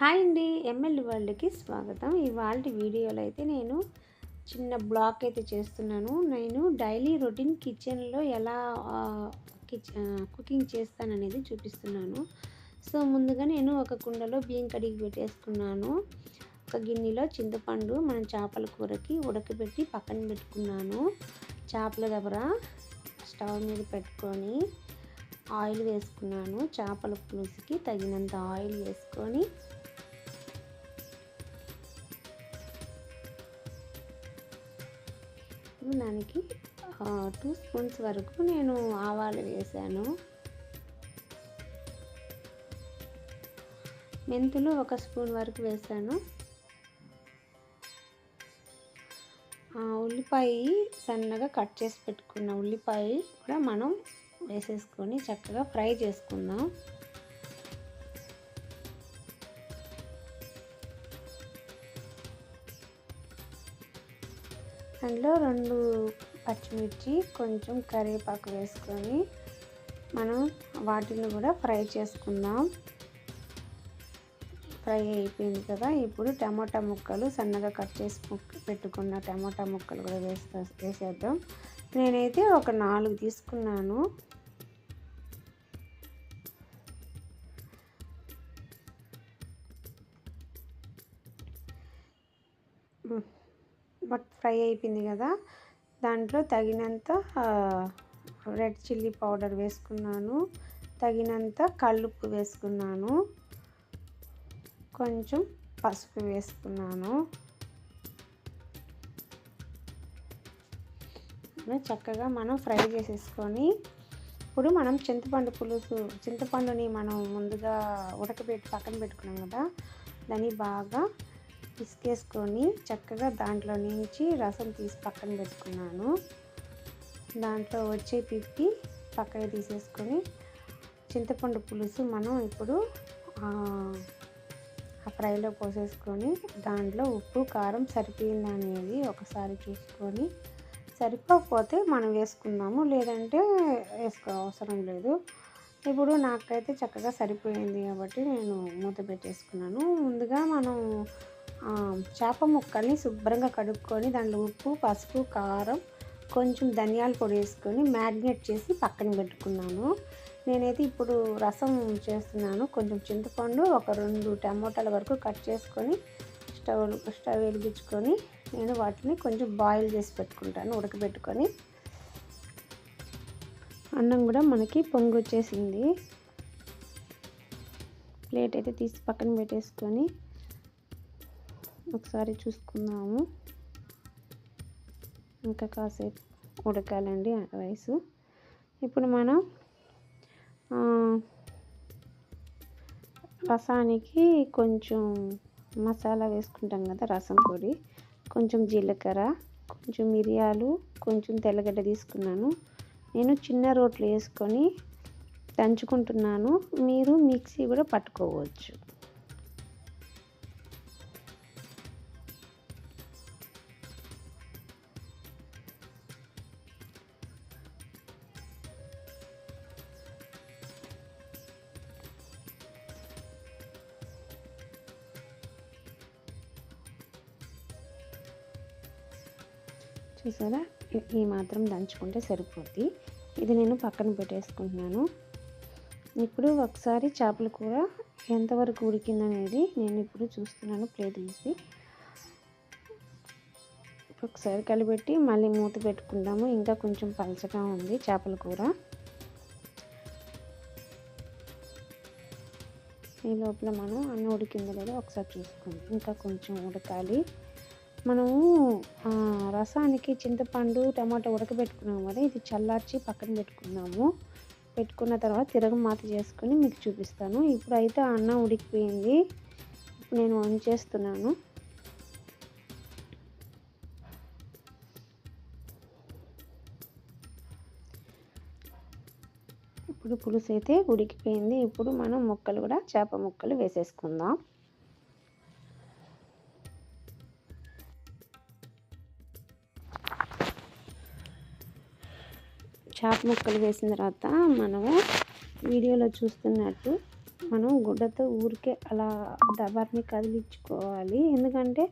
Hi అండి ML వరల్డ్కి స్వాగతం. ఇవాళ వీడియోలో అయితే నేను చిన్న బ్లాగ్ అయితే చేస్తున్నాను. నేను డైలీ రొటీన్ కిచెన్లో ఎలా కిచెన్ కుకింగ్ చేస్తాననేది చూపిస్తున్నాను. సో ముందుగా నేను ఒక కుండలో బియ్యం కడిగి పెట్టేసుకున్నాను. ఒక గిన్నెలో చింతపండు మన చేపల కూరకి ఉడకబెట్టి పక్కన పెట్టుకున్నాను. చేపల దగ్గర స్టవ్ మీద పెట్టుకొని ఆయిల్ వేసుకున్నాను. చేపల పులుసుకి తగినంత ఆయిల్ వేసుకొని దానికి టూ స్పూన్స్ వరకు నేను ఆవాలు వేసాను. మెంతులు ఒక స్పూన్ వరకు వేసాను. ఉల్లిపాయ సన్నగా కట్ చేసి పెట్టుకున్న ఉల్లిపాయ కూడా మనం వేసేసుకొని చక్కగా ఫ్రై చేసుకుందాం. అందులో రెండు పచ్చిమిర్చి కొంచెం కరివేపాకు వేసుకొని మనం వాటిని కూడా ఫ్రై చేసుకుందాం. ఫ్రై అయిపోయింది కదా ఇప్పుడు టమాటా ముక్కలు సన్నగా కట్ చేసి పెట్టుకున్న టమాటా ముక్కలు కూడా వేస్తా వేసేద్దాం. నేనైతే ఒక నాలుగు తీసుకున్నాను. బట్ ఫ్రై అయిపోయింది కదా. దాంట్లో తగినంత రెడ్ చిల్లీ పౌడర్ వేసుకున్నాను. తగినంత కల్లుప్పు వేసుకున్నాను. కొంచెం పసుపు వేసుకున్నాను. చక్కగా మనం ఫ్రై చేసేసుకొని ఇప్పుడు మనం చింతపండు పులుసు చింతపండుని మనం ముందుగా ఉడకబెట్టి పక్కన పెట్టుకున్నాం కదా. దాన్ని బాగా పిసికేసుకొని చక్కగా దాంట్లో నుంచి రసం తీసి పక్కన పెట్టుకున్నాను. దాంట్లో వచ్చే పిప్పి పక్కకి తీసేసుకొని చింతపండు పులుసు మనం ఇప్పుడు ఆ ఫ్రైలో పోసేసుకొని దాంట్లో ఉప్పు కారం సరిపోయిందా అనేది ఒకసారి చూసుకొని సరిపోకపోతే మనం వేసుకుందాము. లేదంటే వేసుకో అవసరం లేదు. ఇప్పుడు నాకైతే చక్కగా సరిపోయింది కాబట్టి నేను మూత పెట్టేసుకున్నాను. ముందుగా మనం చేప ముక్కల్ని శుభ్రంగా కడుక్కొని దాంట్లో ఉప్పు పసుపు కారం కొంచెం ధనియాల పొడి వేసుకొని మ్యారినేట్ చేసి పక్కన పెట్టుకున్నాను. నేనైతే ఇప్పుడు రసం చేస్తున్నాను. కొంచెం చింతపండు ఒక రెండు టమోటాల వరకు కట్ చేసుకొని స్టవ్ స్టవ్ వెలిగించుకొని నేను వాటిని కొంచెం బాయిల్ చేసి పెట్టుకుంటాను ఉడకబెట్టుకొని. అన్నం కూడా మనకి పొంగు వచ్చేసింది. ప్లేట్ అయితే తీసి పక్కన పెట్టేసుకొని ఒకసారి చూసుకుందాము. ఇంకా కాసేపు ఉడకాలండి రైస్. ఇప్పుడు మనం రసానికి కొంచెం మసాలా వేసుకుంటాం కదా రసం పొడి. కొంచెం జీలకర్ర కొంచెం మిరియాలు కొంచెం తెల్లగడ్డ తీసుకున్నాను. నేను చిన్న రోట్లు వేసుకొని దంచుకుంటున్నాను. మీరు మిక్సీ కూడా పట్టుకోవచ్చు. చూసారా? ఈ మాత్రం దంచుకుంటే సరిపోద్ది. ఇది నేను పక్కన పెట్టేసుకుంటున్నాను. ఇప్పుడు ఒకసారి చేపల కూర ఎంతవరకు ఉడికిందనేది నేను ఇప్పుడు చూస్తున్నాను ప్లేట్ తీసి. ఒకసారి కలిపెట్టి మళ్ళీ మూత పెట్టుకుందాము. ఇంకా కొంచెం పలచగా ఉంది చేపల కూర. ఈ లోపల మనం అన్నం ఉడికిందో లేదో ఒకసారి చూసుకోండి ఇంకా కొంచెం ఉడకాలి. మనము రసానికి చింతపండు టమాటా ఉడకబెట్టుకున్నాము కదా ఇది చల్లార్చి పక్కన పెట్టుకున్నాము. పెట్టుకున్న తర్వాత తిరగమాత చేసుకొని మీకు చూపిస్తాను. ఇప్పుడైతే అన్నం ఉడికిపోయింది. ఇప్పుడు నేను ఆన్ చేస్తున్నాను. ఇప్పుడు పులుసు అయితే ఉడికిపోయింది. ఇప్పుడు మనం ముక్కలు కూడా చేప ముక్కలు వేసేసుకుందాం. చేప ముక్కలు వేసిన తర్వాత మనము వీడియోలో చూస్తున్నట్టు మనం గుడ్డతో ఊరికే అలా దబార్ని కదిలించుకోవాలి. ఎందుకంటే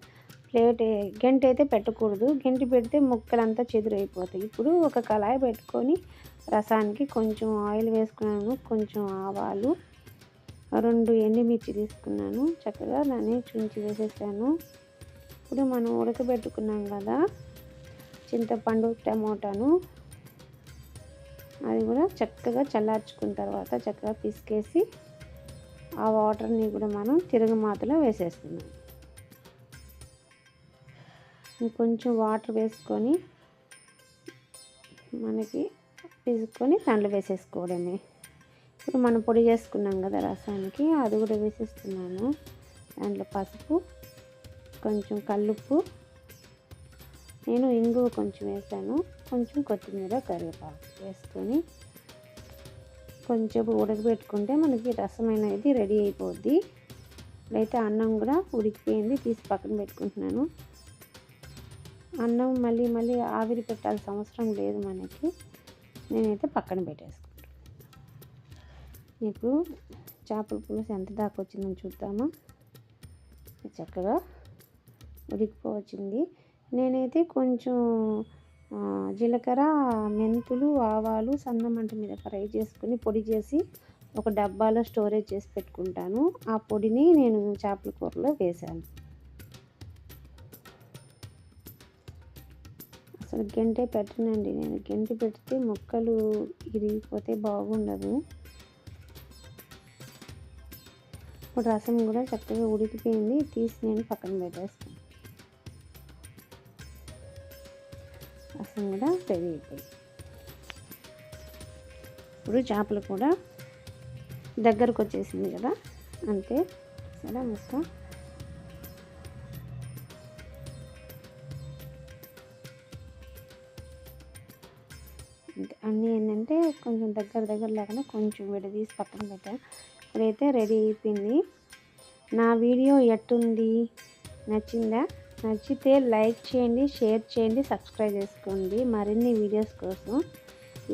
ప్లేట్ గంట అయితే పెట్టకూడదు. గంటి పెడితే ముక్కలంతా చెదురైపోతాయి. ఇప్పుడు ఒక కళాయి పెట్టుకొని రసానికి కొంచెం ఆయిల్ వేసుకున్నాను. కొంచెం ఆవాలు రెండు ఎండుమిర్చి తీసుకున్నాను. చక్కగా దాన్ని చుంచి వేసేసాను. ఇప్పుడు మనం ఉడకబెట్టుకున్నాం కదా చింతపండు టమోటాను. అది కూడా చక్కగా చల్లార్చుకున్న తర్వాత చక్కగా పిసికేసి ఆ వాటర్ని కూడా మనం తిరగమాతలో వేసేస్తున్నాం. కొంచెం వాటర్ వేసుకొని మనకి పిసుకొని దాంట్లో వేసేసుకోవడమే. ఇప్పుడు మనం పొడి చేసుకున్నాం కదా రసానికి అది కూడా వేసేస్తున్నాను. దాంట్లో పసుపు కొంచెం కల్లుప్పు నేను ఇంగువ కొంచెం వేసాను. కొంచెం కొత్తిమీర కరివేపాకు వేసుకొని కొంచెం ఉడకబెట్టుకుంటే మనకి రసం అనేది రెడీ అయిపోద్ది. ఇప్పుడైతే అన్నం కూడా ఉడికిపోయింది తీసి పక్కన పెట్టుకుంటున్నాను. అన్నం మళ్ళీ మళ్ళీ ఆవిరి పెట్టాల్సిన అవసరం లేదు మనకి. నేనైతే పక్కన పెట్టేసుకుంటాను ఇప్పుడు చేపల పులుసు ఎంత దాకా వచ్చిందని చూద్దామా? చక్కగా ఉడికిపోవచ్చింది. నేనైతే కొంచెం జీలకర్ర మెంతులు ఆవాలు సన్న మంట మీద ఫ్రై చేసుకుని పొడి చేసి ఒక డబ్బాలో స్టోరేజ్ చేసి పెట్టుకుంటాను. ఆ పొడిని నేను చేపల కూరలో వేశాను. అసలు గంటే పెట్టనండి నేను. గంటి పెడితే ముక్కలు ఇరిగిపోతే బాగుండదు. ఇప్పుడు రసం కూడా చక్కగా ఉడికిపోయింది. తీసి నేను పక్కన పెట్టేస్తాను. రసం కూడా రెడీ అయిపోయింది ఇప్పుడు చేపలు కూడా దగ్గరకు వచ్చేసింది కదా అంతే. సరే మొత్తం అన్నీ ఏంటంటే కొంచెం దగ్గర దగ్గర లేకుండా కొంచెం విడదీసి పక్కన పెట్టాను ఇప్పుడైతే రెడీ అయిపోయింది. నా వీడియో ఎట్టుంది? నచ్చిందా? నచ్చితే లైక్ చేయండి షేర్ చేయండి సబ్స్క్రైబ్ చేసుకోండి. మరిన్ని వీడియోస్ కోసం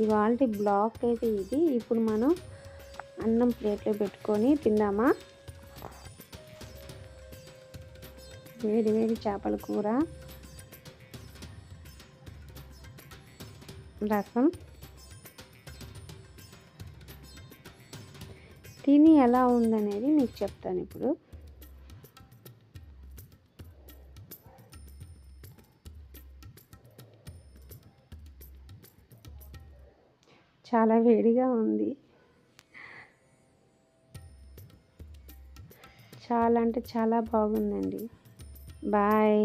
ఇవాళ బ్లాక్ అయితే ఇది. ఇప్పుడు మనం అన్నం ప్లేట్లో పెట్టుకొని తిందామా? వేడి వేడి చేపల కూర రసం. తిని ఎలా ఉందనేది మీకు చెప్తాను ఇప్పుడు. చాలా వేడిగా ఉంది. చాలా అంటే చాలా బాగుందండి. బాయ్.